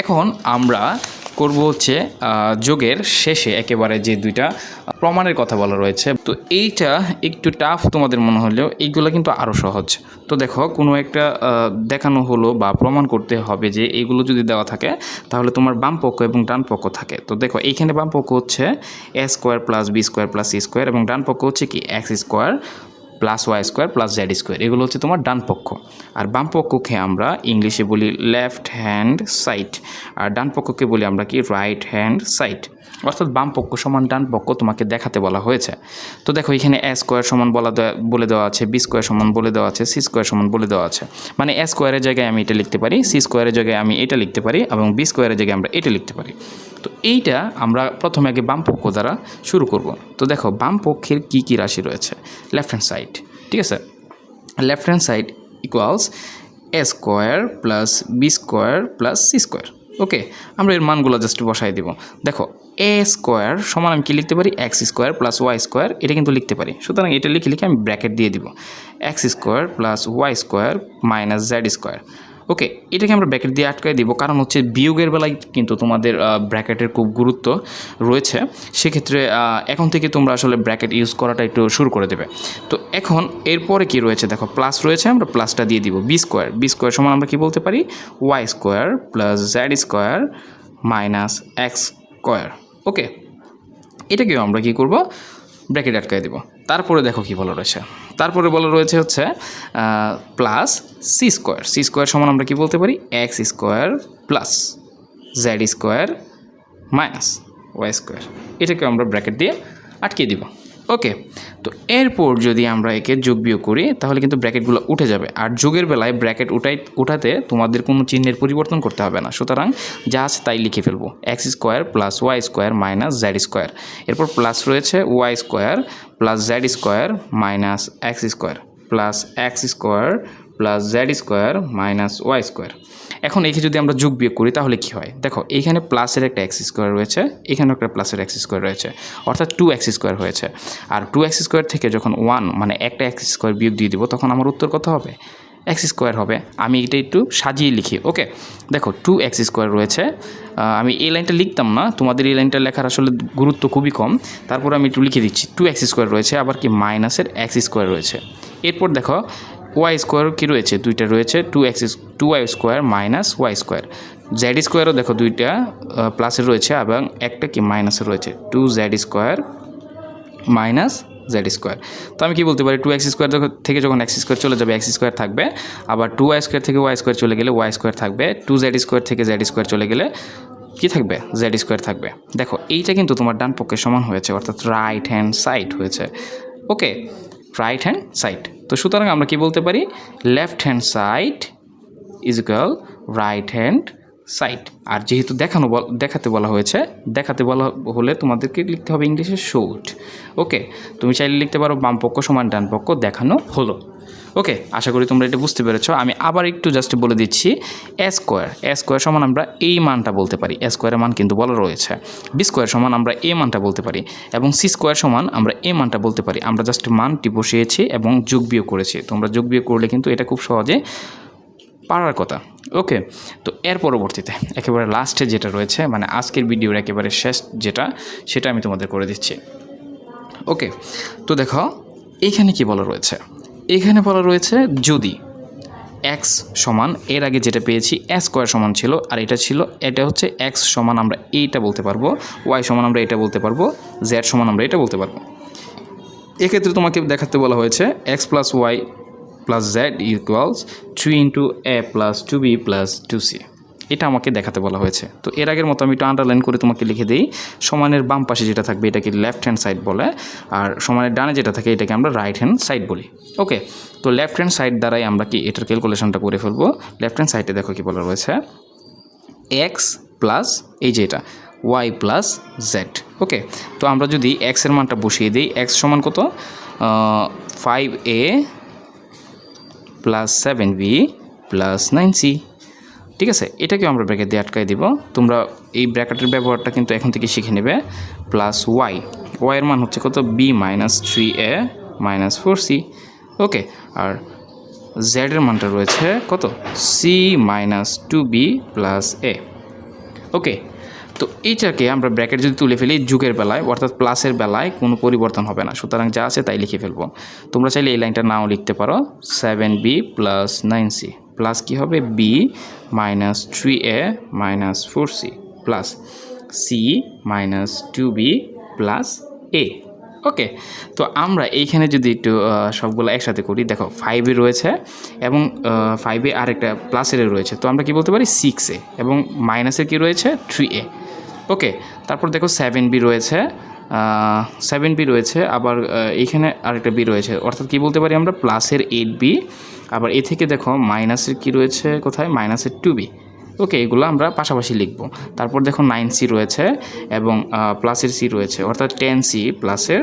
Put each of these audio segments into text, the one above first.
এখন আমরা করব হচ্ছে যোগের শেষে একেবারে যে দুইটা প্রমাণের কথা বলা রয়েছে। তো এইটা একটু টাফ তোমাদের মনে হলেও এইগুলো কিন্তু আরও সহজ। তো দেখো, কোনো একটা দেখানো হলো বা প্রমাণ করতে হবে যে এইগুলো যদি দেওয়া থাকে, তাহলে তোমার বাম পক্ষ এবং ডান পক্ষ থাকে। তো দেখো, এইখানে বাম পক্ষ হচ্ছে a square plus b square plus c square এবং ডান পক্ষ হচ্ছে কি? X square plus y square plus z square এগুলো হচ্ছে তোমার ডান পক্ষ। আর বাম পক্ষকে আমরা ইংলিশে বলি লেফট হ্যান্ড সাইড আর ডান পক্ষকে বলি আমরা কি রাইট হ্যান্ড সাইড অর্থাৎ বাম পক্ষ সমান ডান পক্ষ তোমাকে দেখাতে বলা হয়েছে। তো দেখো, এখানে এ স্কোয়ার সমান বলা বলে দেওয়া আছে বি স্কোয়ার সমান বলে দেওয়া আছে সি স্কোয়ার সমান বলে দেওয়া আছে। মানে এ স্কোয়ারের জায়গায় আমি এটা লিখতে পারি সি স্কোয়ারের জায়গায় আমি এটা লিখতে পারি এবং বি স্কোয়ারের জায়গায় আমরা এটা লিখতে পারি। তো এইটা আমরা প্রথমে আগে বাম পক্ষ দ্বারা শুরু করব। তো দেখো, বাম পক্ষের কী কী রাশি রয়েছে? লেফট হ্যান্ড সাইড ঠিক আছে? Left hand side equals a square plus b square plus c square okay, আমরা এর মানগুলো জাস্ট বসাই দিব। দেখো এ স্কোয়ার সমান আমি কি লিখতে পারি? X square plus y square এটা কিন্তু লিখতে পারি। সুতরাং এটা লিখে লিখে আমি ব্র্যাকেট দিয়ে দিব। X square plus y square minus z square okay এটাকে আমরা ব্র্যাকেট দিয়ে আটকায় দিব। কারণ হচ্ছে বিয়োগের বেলায় কিন্তু তোমাদের ব্র্যাকেটের খুব গুরুত্ব রয়েছে। সেক্ষেত্রে এখন থেকে তোমরা আসলে ব্র্যাকেট ইউজ করাটা একটু শুরু করে দেবে। তো এখন এরপরে কি রয়েছে? দেখো প্লাস রয়েছে, আমরা প্লাসটা দিয়ে দিব। বি স্কোয়ার বি স্কোয়ার সমান আমরা কি বলতে পারি? Y square plus z square minus x square okay এটাকেও আমরা কি করব? ব্র্যাকেট আটকায় দেব। তারপরে দেখো কি বলা রয়েছে। তারপরে বলা রয়েছে হচ্ছে plus c square c square সমান আমরা কি বলতে পারি? X square plus z square minus y square এটাকে আমরা ব্র্যাকেট দিয়ে আটকে দিব। ওকে তো এরপর যদি আমরা একে যোগ বিয়োগ করি, তাহলে কিন্তু ব্র্যাকেটগুলো উঠে যাবে। আর যোগের বেলায় ব্র্যাকেট উঠাই, উঠাতে তোমাদের কোনো চিহ্নের পরিবর্তন করতে হবে না। সুতরাং যা আছে তাই লিখে ফেলব। X square plus y square minus z square এরপর প্লাস রয়েছে y square plus z square minus x square plus x square plus z square minus y square এখন একে যদি আমরা যোগ বিয়োগ করি, তাহলে কি হয়? দেখো এইখানে প্লাসের একটা এক্স স্কোয়ার রয়েছে, এখানেও একটা প্লাসের এক্স স্কোয়ার রয়েছে, অর্থাৎ টু এক্স স্কোয়ার হয়েছে। আর টু এক্স স্কোয়ার থেকে যখন ওয়ান মানে একটা এক্স স্কোয়ার বিয়োগ দিয়ে দিব, তখন আমার উত্তর কত হবে? এক্স স্কোয়ার হবে। আমি এটা একটু সাজিয়ে লিখি ওকে দেখো টু এক্স স্কোয়ার রয়েছে। আমি এই লাইনটা লিখতাম না, তোমাদের এই লাইনটা লেখার আসলে গুরুত্ব খুবই কম। তারপর আমি একটু লিখে দিচ্ছি টু এক্স স্কোয়ার রয়েছে, আবার কি মাইনাসের এক্স স্কোয়ার রয়েছে। এরপর দেখো ওয়াই স্কোয়ার কি রয়েছে? দুইটা রয়েছে। Two x two y square minus y square z স্কোয়ারও দেখো দুইটা প্লাসের রয়েছে এবং একটা কি মাইনাসের রয়েছে। Two z square minus z square তো আমি কি বলতে পারি? টু এক্স স্কোয়ার থেকে যখন এক্স স্কোয়ার চলে যাবে এক্স স্কোয়ার থাকবে। আবার টু ওয়াই স্কোয়ার থেকে ওয়াই স্কোয়ার চলে গেলে ওয়াই স্কোয়ার থাকবে। টু জেড স্কোয়ার থেকে জেড স্কোয়ার চলে গেলে কি থাকবে? জেড স্কোয়ার থাকবে। দেখো, এইটা কিন্তু তোমার ডান পক্ষের সমান হয়েছে, অর্থাৎ রাইট হ্যান্ড সাইড হয়েছে। ওকে রাইট হ্যান্ড সাইড তো সুতরাং আমরা কি বলতে পারি? Left hand side is equal right hand side আর যেহেতু দেখানো দেখাতে বলা হয়েছে, দেখাতে বলা হলে তোমাদেরকে লিখতে হবে ইংলিশে শোট ওকে তুমি চাইলে লিখতে পারো বাম পক্ষ সমান ডান পক্ষ দেখানো হলো। ওকে আশা করি তোমরা এটা বুঝতে পেরেছ। আমি আবার একটু জাস্ট বলে দিচ্ছি এ স্কোয়ার এ স্কোয়ার সমান আমরা এই মানটা বলতে পারি। এ স্কোয়ারের মান কিন্তু বলা রয়েছে। বি স্কোয়ার সমান আমরা এ মানটা বলতে পারি এবং সি স্কোয়ার সমান আমরা এ মানটা বলতে পারি। আমরা জাস্ট মানটি বসিয়েছি এবং যোগ বিয়োগ করেছি। তোমরা যোগ বিয়োগ করলে কিন্তু এটা খুব সহজে পারার কথা। ওকে তো এর পরবর্তীতে, একেবারে লাস্টে যেটা রয়েছে মানে আজকের ভিডিওর একেবারে শেষ যেটা, সেটা আমি তোমাদের করে দিচ্ছি। ওকে তো দেখো এইখানে কি বলা রয়েছে? এখানে বলা রয়েছে যদি এক্স সমান, এর আগে যেটা পেয়েছি এ স্কোয়ার সমান ছিল, আর এটা ছিল, এটা হচ্ছে এক্স সমান আমরা এইটা বলতে পারব ওয়াই সমান আমরা এটা বলতে পারব জেড সমান আমরা এটা বলতে পারব। এক্ষেত্রে তোমাকে দেখাতে বলা হয়েছে x plus y plus z equals three into a plus two b plus two c এটা আমাকে দেখাতে বলা হয়েছে। তো এর আগের মতো আমি একটু আন্ডারলাইন করে তোমাকে লিখে দিই। সমানের বাম পাশে যেটা থাকবে এটাকে লেফট হ্যান্ড সাইড বলে, আর সমানের ডানে যেটা থাকে এটাকে আমরা রাইট হ্যান্ড সাইড বলি। ওকে তো লেফট হ্যান্ড সাইড দ্বারাই আমরা কি এটার ক্যালকুলেশনটা করে ফেলব? লেফট হ্যান্ড সাইডে দেখো কি বলা রয়েছে। এক্স প্লাস এই যে এটা ওয়াই প্লাস জেড ওকে তো আমরা যদি এক্সের মানটা বসিয়ে দিই এক্স সমান কত? Five a plus seven b plus nine c ঠিক আছে? এটাকে আমরা ব্র্যাকেট দিয়ে আটকাই দিব। তোমরা এই ব্র্যাকেটের ব্যবহারটা কিন্তু এখন থেকে শিখে নেবে। প্লাস ওয়াই ওয়াইয়ের মান হচ্ছে কত? B minus three a minus four c okay আর জেডের মানটা রয়েছে কত? C minus two b plus a okay তো এইটাকে আমরা ব্র্যাকেট যদি তুলে ফেলি যুগের বেলায়, অর্থাৎ প্লাসের বেলায় কোনো পরিবর্তন হবে না। সুতরাং যা আছে তাই লিখে ফেলব। তোমরা চাইলে এই লাইনটা নাও লিখতে পারো। Seven b plus nine c plus কী হবে? B minus three a minus four c plus c minus two b plus a okay তো আমরা এইখানে যদি একটু সবগুলো একসাথে করি, দেখো ফাইভে রয়েছে এবং ফাইভে আর একটা প্লাসের রয়েছে। তো আমরা কি বলতে পারি? সিক্সে এবং মাইনাসের কি রয়েছে? থ্রি এ ওকে তারপর দেখো সেভেন বি রয়েছে সেভেন বি রয়েছে, আবার এইখানে আরেকটা বি রয়েছে। অর্থাৎ কি বলতে পারি আমরা? প্লাসের এইট বি আবার এ থেকে দেখো, মাইনাসের কি রয়েছে কোথায়? মাইনাসের টু বি ওকে এগুলো আমরা পাশাপাশি লিখব। তারপর দেখো নাইন সি রয়েছে এবং প্লাসের সি রয়েছে। অর্থাৎ টেন সি প্লাসের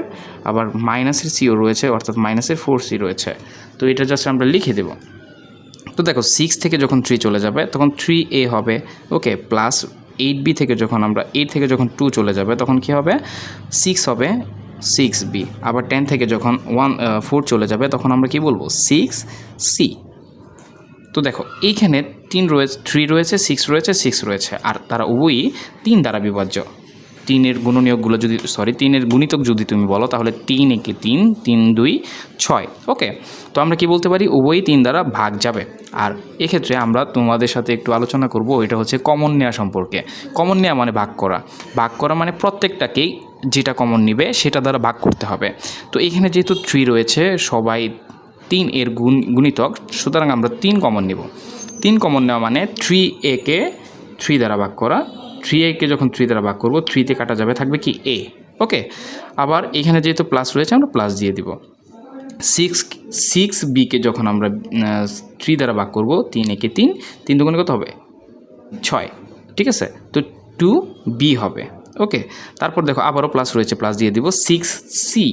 আবার মাইনাসের সিও রয়েছে, অর্থাৎ মাইনাসের ফোর সি রয়েছে। তো এটা জাস্ট আমরা লিখে দেবো। তো দেখো সিক্স থেকে যখন থ্রি চলে যাবে, তখন থ্রি এ হবে। ওকে প্লাস এইট বি থেকে যখন আমরা এইট থেকে যখন টু চলে যাবে, তখন কি হবে? সিক্স হবে সিক্স বি আবার টেন থেকে যখন ওয়ান ফোর চলে যাবে, তখন আমরা কি বলব? সিক্স সি তো দেখো, এইখানে তিন রয়েছে থ্রি রয়েছে সিক্স রয়েছে সিক্স রয়েছে, আর তারা উভয়ই তিন দ্বারা বিভাজ্য। তিনের গুণনীয়কগুলো যদি সরি তিনের গুণিতক যদি তুমি বলো, তাহলে তিন একে তিন তিন, দুই, ছয়। ওকে তো আমরা কি বলতে পারি? উভয়ই তিন দ্বারা ভাগ যাবে। আর এক্ষেত্রে আমরা তোমাদের সাথে একটু আলোচনা করব, এটা হচ্ছে কমন নেওয়া সম্পর্কে। কমন নেওয়া মানে ভাগ করা। ভাগ করা মানে প্রত্যেকটাকেই যেটা কমন নিবে, সেটা দ্বারা ভাগ করতে হবে। তো এখানে যেহেতু থ্রি রয়েছে, সবাই তিন এর গুণ, গুণিতক, সুতরাং আমরা তিন কমন নেব। তিন কমন নেওয়া মানে থ্রি একে থ্রি দ্বারা ভাগ করা। থ্রি একে যখন থ্রি দ্বারা ভাগ করব থ্রিতে কাটা যাবে, থাকবে কি এ ওকে আবার এখানে যেহেতু প্লাস রয়েছে, আমরা প্লাস দিয়ে দিব। সিক্স সিক্স বিকে যখন আমরা থ্রি দ্বারা ভাগ করব, তিন একে তিন তিন দুগুণে কত হবে? ছয়, ঠিক আছে? তো টু বি হবে ওকে তারপর দেখো, আবারও প্লাস রয়েছে প্লাস দিয়ে দিব। সিক্স সি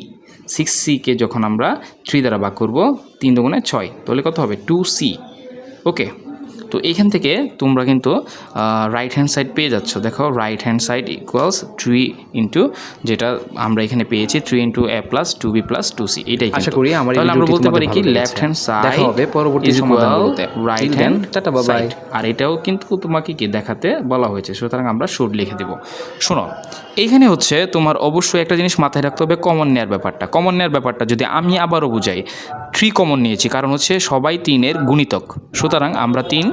সিক্স সিকে যখন আমরা থ্রি দ্বারা ভাগ করব, তিন দুগুণে ছয়, তাহলে কত হবে? টু সি ওকে তো এইখান থেকে তোমরা কিন্তু রাইট হ্যান্ড সাইড পেয়ে যাচ্ছ। দেখো right hand side equals three into যেটা আমরা এখানে পেয়েছি three into a plus two b plus two c এটাই আশা করি আমার তাহলে আমরা বলতে পারি কি লেফট হ্যান্ড সাইড দেখা হবে পরবর্তী সমাধানগুলোতে। রাইট হ্যান্ড টাটা, bye. আর এটাও কিন্তু তোমাকে কি দেখাতে বলা হয়েছে সুতরাং আমরা শুট লিখে দেব। শোনো এইখানে হচ্ছে তোমার অবশ্যই একটা জিনিস মাথায় রাখতে হবে কমন নেয়ার ব্যাপারটা। কমন নেয়ার ব্যাপারটা যদি আমি আবারও বুঝাই থ্রি কমন নিয়েছি, কারণ হচ্ছে সবাই তিনের গুণিতক। সুতরাং আমরা তিন,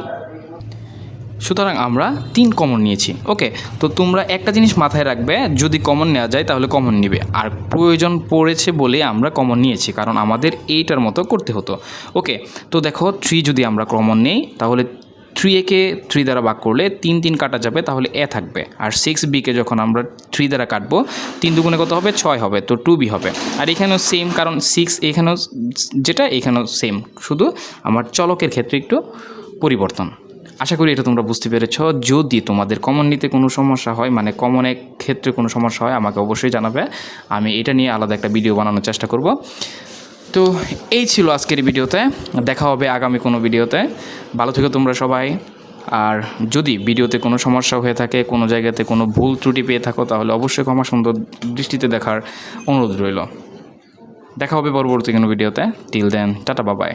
সুতরাং আমরা তিন কমন নিয়েছি। ওকে, তো তোমরা একটা জিনিস মাথায় রাখবে, যদি কমন নেওয়া যায় তাহলে কমন নিবে। আর প্রয়োজন পড়েছে বলে আমরা কমন নিয়েছি, কারণ আমাদের এইটার মতো করতে হতো। ওকে, তো দেখো, থ্রি যদি আমরা কমন নেই, তাহলে থ্রি একে থ্রি দ্বারা ভাগ করলে তিন তিন কাটা যাবে, তাহলে এ থাকবে। আর সিক্স বিকে যখন আমরা থ্রি দ্বারা কাটবো, তিন দুগুণে কত হবে? ছয় হবে, তো টু বি হবে। আর এখানেও সেম কারণ সিক্স এখানেও যেটা, এখানেও সেম শুধু আমার চলকের ক্ষেত্রে একটু পরিবর্তন। আশা করি এটা তোমরা বুঝতে পেরেছ। যদি তোমাদের কমন নিতে কোনো সমস্যা হয় মানে কমনের ক্ষেত্রে কোনো সমস্যা হয়, আমাকে অবশ্যই জানাবে। আমি এটা নিয়ে আলাদা একটা ভিডিও বানানোর চেষ্টা করব। তো এই ছিল আজকের ভিডিওতে। দেখা হবে আগামী কোনো ভিডিওতে। ভালো থেকো তোমরা সবাই। আর যদি ভিডিওতে কোনো সমস্যা হয়ে থাকে, কোনো জায়গাতে কোনো ভুল ত্রুটি পেয়ে থাকো, তাহলে অবশ্যই ক্ষমা সুন্দর দৃষ্টিতে দেখার অনুরোধ রইল। দেখা হবে পরবর্তী কোনো ভিডিওতে। টিল দেন টাটা বাবাই